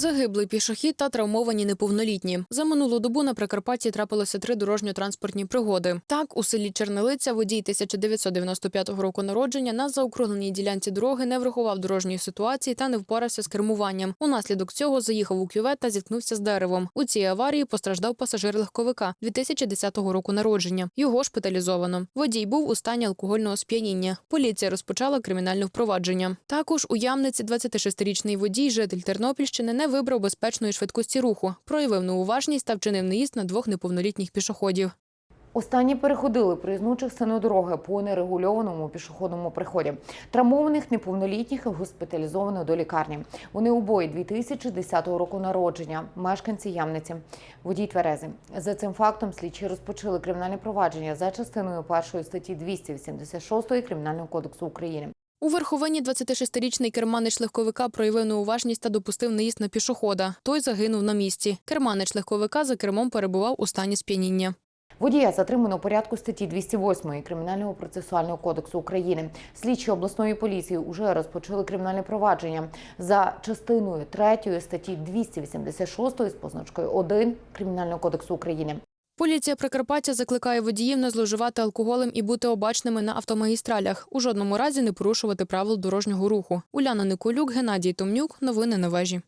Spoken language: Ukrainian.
Загиблий пішохід та травмовані неповнолітні. За минулу добу на Прикарпатті трапилося три дорожньо-транспортні пригоди. Так, у селі Чернилиця водій 1995 року народження на заокругленій ділянці дороги не врахував дорожньої ситуації та не впорався з кермуванням. Унаслідок цього заїхав у кювет та зіткнувся з деревом. У цій аварії постраждав пасажир легковика 2010 року народження. Його шпиталізовано. Водій був у стані алкогольного сп'яніння. Поліція розпочала кримінальне впровадження. Також у Ямниці 26-річний водій, житель Тернопільщини, не вибрав безпечної швидкості руху, проявив неуважність та вчинив неїзд на двох неповнолітніх пішоходів. Останні переходили проїзну частину дороги по нерегульованому пішохідному приході. Травмованих неповнолітніх госпіталізовано до лікарні. Вони обоє 2010 року народження, мешканці Ямниці. Водій тверези. За цим фактом слідчі розпочали кримінальне провадження за частиною першої статті 286 Кримінального кодексу України. У верховині 26-річний керманич легковика проявив неуважність та допустив неїзд на пішохода. Той загинув на місці. Керманич легковика за кермом перебував у стані сп'яніння. Водія затримано у порядку статті 208 Кримінального процесуального кодексу України. Слідчі обласної поліції уже розпочали кримінальне провадження за частиною 3 статті 286 з позначкою 1 Кримінального кодексу України. Поліція Прикарпаття закликає водіїв не зловживати алкоголем і бути обачними на автомагістралях. У жодному разі не порушувати правил дорожнього руху. Уляна Николюк, Геннадій Томнюк. Новини на вежі.